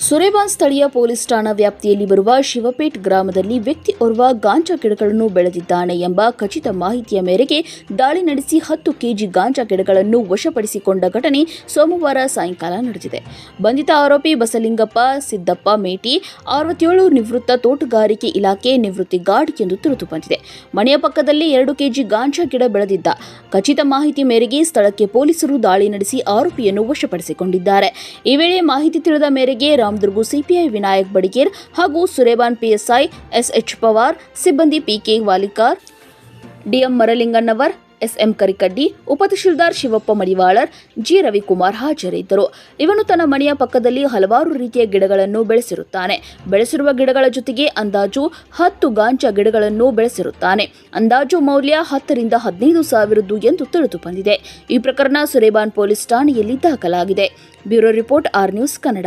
ಸುರೇಬಾನ್ ಸ್ಥಳೀಯ ಪೊಲೀಸ್ ಠಾಣಾ ವ್ಯಾಪ್ತಿಯಲ್ಲಿ ಬರುವ ಶಿವಪೇಟ್ ಗ್ರಾಮದಲ್ಲಿ ವ್ಯಕ್ತಿ ಓರ್ವ ಗಾಂಜಾ ಗಿಡಗಳನ್ನು ಬೆಳೆದಿದ್ದಾನೆ ಎಂಬ ಖಚಿತ ಮಾಹಿತಿಯ ಮೇರೆಗೆ ದಾಳಿ ನಡೆಸಿ ಹತ್ತು ಕೆಜಿ ಗಾಂಜಾ ಗಿಡಗಳನ್ನು ವಶಪಡಿಸಿಕೊಂಡ ಘಟನೆ ಸೋಮವಾರ ಸಾಯಂಕಾಲ ನಡೆದಿದೆ. ಬಂಧಿತ ಆರೋಪಿ ಬಸಲಿಂಗಪ್ಪ, ಸಿದ್ದಪ್ಪ ಮೇಟಿ, ಅರವತ್ತೇಳು ನಿವೃತ್ತ ತೋಟಗಾರಿಕೆ ಇಲಾಖೆ ನಿವೃತ್ತಿ ಗಾರ್ಡ್ ಎಂದು ತಿಳಿದು ಬಂದಿದೆ. ಮನೆಯ ಪಕ್ಕದಲ್ಲಿ ಎರಡು ಕೆಜಿ ಗಾಂಜಾ ಗಿಡ ಬೆಳೆದಿದ್ದ ಖಚಿತ ಮಾಹಿತಿ ಮೇರೆಗೆ ಸ್ಥಳಕ್ಕೆ ಪೊಲೀಸರು ದಾಳಿ ನಡೆಸಿ ಆರೋಪಿಯನ್ನು ವಶಪಡಿಸಿಕೊಂಡಿದ್ದಾರೆ. ಈ ವೇಳೆ ಮಾಹಿತಿ ತಿಳಿದ ಮೇರೆಗೆ ರಾಮದುರ್ಗು ಸಿಪಿಐ ವಿನಾಯಕ್ ಬಡಿಗೇರ್ ಹಾಗೂ ಸುರೇಬಾನ್ ಪಿಎಸ್ಐ, ಎಸ್ಎಚ್ ಪವಾರ್, ಸಿಬ್ಬಂದಿ PK Walikar, DM Maralinganavar, SM Karikaddi ಉಪತಹಶೀಲ್ದಾರ್ Shivappa Madivalar, G Ravikumar ಹಾಜರಿದ್ದರು. ಇವನು ತನ್ನ ಮನೆಯ ಪಕ್ಕದಲ್ಲಿ ಹಲವಾರು ರೀತಿಯ ಗಿಡಗಳನ್ನು ಬೆಳೆಸಿರುತ್ತಾನೆ. ಬೆಳೆಸಿರುವ ಗಿಡಗಳ ಜೊತೆಗೆ ಅಂದಾಜು ಹತ್ತು ಗಾಂಜಾ ಗಿಡಗಳನ್ನು ಬೆಳೆಸಿರುತ್ತಾನೆ. ಅಂದಾಜು ಮೌಲ್ಯ ಹತ್ತರಿಂದ ಹದಿನೈದು ಸಾವಿರದ್ದು ಎಂದು ತಿಳಿದು ಬಂದಿದೆ. ಈ ಪ್ರಕರಣ ಸುರೇಬಾನ್ ಪೊಲೀಸ್ ಠಾಣೆಯಲ್ಲಿ ದಾಖಲಾಗಿದೆ. Bureau report R news Kannada.